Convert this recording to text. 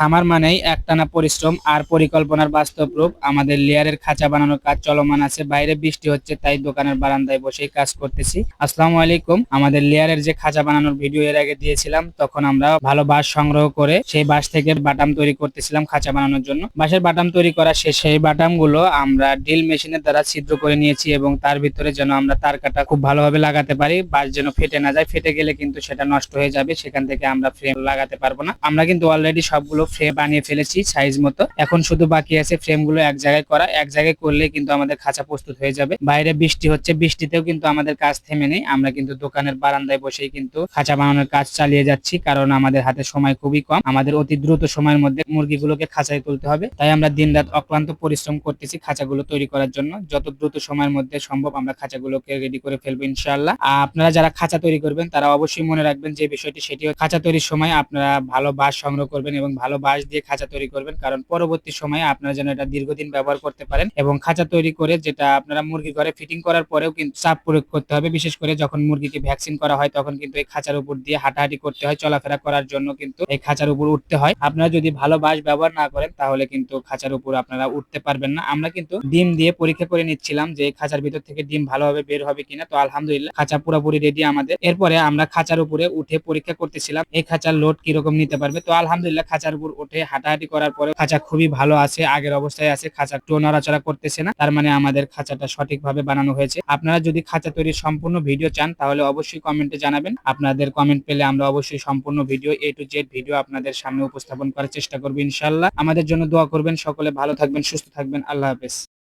খামার মানেই একটানা পরিশ্রম আর পরিকল্পনার বাস্তব রূপ। আমাদের লেয়ারের খাঁচা বানানোর কাজ চলমান আছে, বাইরে বৃষ্টি হচ্ছে, তাই দোকানের বারান্দায় বসেই কাজ করতেছি। আসসালামু আলাইকুম। আমাদের লেয়ারের যে খাঁচা বানানোর ভিডিও এর আগে দিয়েছিলাম, তখন আমরা ভালো বাঁশ সংগ্রহ করে সেই বাঁশ থেকে বাটাম তৈরি করতেছিলাম খাঁচা বানানোর জন্য। বাঁশের বাটাম তৈরি করা শেষ সেই বাটামগুলো আমরা ড্রিল মেশিনের দ্বারা ছিদ্র করে নিয়েছি এবং তার ভিতরে যেন আমরা তার কাটা খুব ভালোভাবে লাগাতে পারি, বাঁশ যেন ফেটে না যায়। ফেটে গেলে কিন্তু সেটা নষ্ট হয়ে যাবে, সেখান থেকে আমরা ফ্রেম লাগাতে পারব না। আমরা কিন্তু অলরেডি সবগুলো ফ্রেম বানিয়ে ফেলেছি সাইজ মতো। এখন শুধু বাকি আছে ফ্রেমগুলো এক জায়গায় করা। এক জায়গায় করলে কিন্তু আমাদের খাঁচা প্রস্তুত হয়ে যাবে। বাইরে বৃষ্টি হচ্ছে, বৃষ্টিতেও কিন্তু আমাদের কাজ থেমে নেই। আমরা কিন্তু দোকানের বারান্দায় বসেই কিন্তু খাঁচা বানানোর কাজ চালিয়ে যাচ্ছি, কারণ আমাদের হাতে সময় খুবই কম। আমাদের অতি দ্রুত সময়ের মধ্যে মুরগিগুলোকে খাঁচায় তুলতে হবে। তাই আমরা দিনরাত অক্লান্ত পরিশ্রম করতেছি খাঁচাগুলো তৈরি করার জন্য। যত দ্রুত সময়ের মধ্যে সম্ভব আমরা খাঁচাগুলোকে রেডি করে ফেলব ইনশাআল্লাহ। আর আপনারা যারা খাঁচা তৈরি করবেন, তারা অবশ্যই মনে রাখবেন যে বিষয়টি, সেটি খাঁচা তৈরির সময় আপনারা ভালো বাঁশ সংগ্রহ করবেন এবং ভালো বাঁশ দিয়ে খাঁচা তৈরি করবেন, কারণ পরবর্তী সময়ে আপনারা যেন এটা দীর্ঘদিন ব্যবহার করতে পারেন এবং খাঁচা তৈরি করে যেটা আপনারা মুরগি ঘরে ফিটিং করার পরেও কিন্তু চাপ প্রয়োগ করতে হবে। বিশেষ করে যখন মুরগিকে ভ্যাকসিন করা হয়, তখন কিন্তু এই খাঁচার উপর দিয়ে হাঁটাহাঁটি করতে হয়, চলাফেরা করার জন্য কিন্তু এই খাঁচার উপর উঠতে হয়। আপনারা যদি ভালো বাঁশ ব্যবহার না করেন, তাহলে কিন্তু খাঁচার উপর আপনারা উঠতে পারবেন না। আমরা কিন্তু ডিম দিয়ে পরীক্ষা করে নিচ্ছিলাম যে খাঁচার ভিতর থেকে ডিম ভালোভাবে বের হবে কিনা। তো আলহামদুলিল্লাহ, খাঁচা পুরোপুরি রেডি আমাদের। এরপরে আমরা খাঁচার উপরে উঠে পরীক্ষা করতেছিলাম, এই খাঁচার লোড কীরকম নিতে পারবে? তো আলহামদুলিল্লাহ, খাঁচার উপর উঠে হাঁটাহাটি করার পরে খাঁচা খুবই ভালো আছে, আগের অবস্থায় আছে, খাঁচা একটু নড়াচড়া করতেছে না। তার মানে আমাদের খাঁচাটা সঠিকভাবে বানানো হয়েছে। আপনারা যদি খাঁচা তৈরির সম্পূর্ণ ভিডিও চান, তাহলে অবশ্যই কমেন্টে জানাবেন। আপনাদের কমেন্ট পেলে আমরা অবশ্যই সম্পূর্ণ video A to Z video আপনাদের সামনে উপস্থাপন করার চেষ্টা করব ইনশাল্লাহ আমাদের জন্য দোয়া করবেন। সকলে ভালো থাকবেন, সুস্থ থাকবেন। আল্লাহ হাফেজ।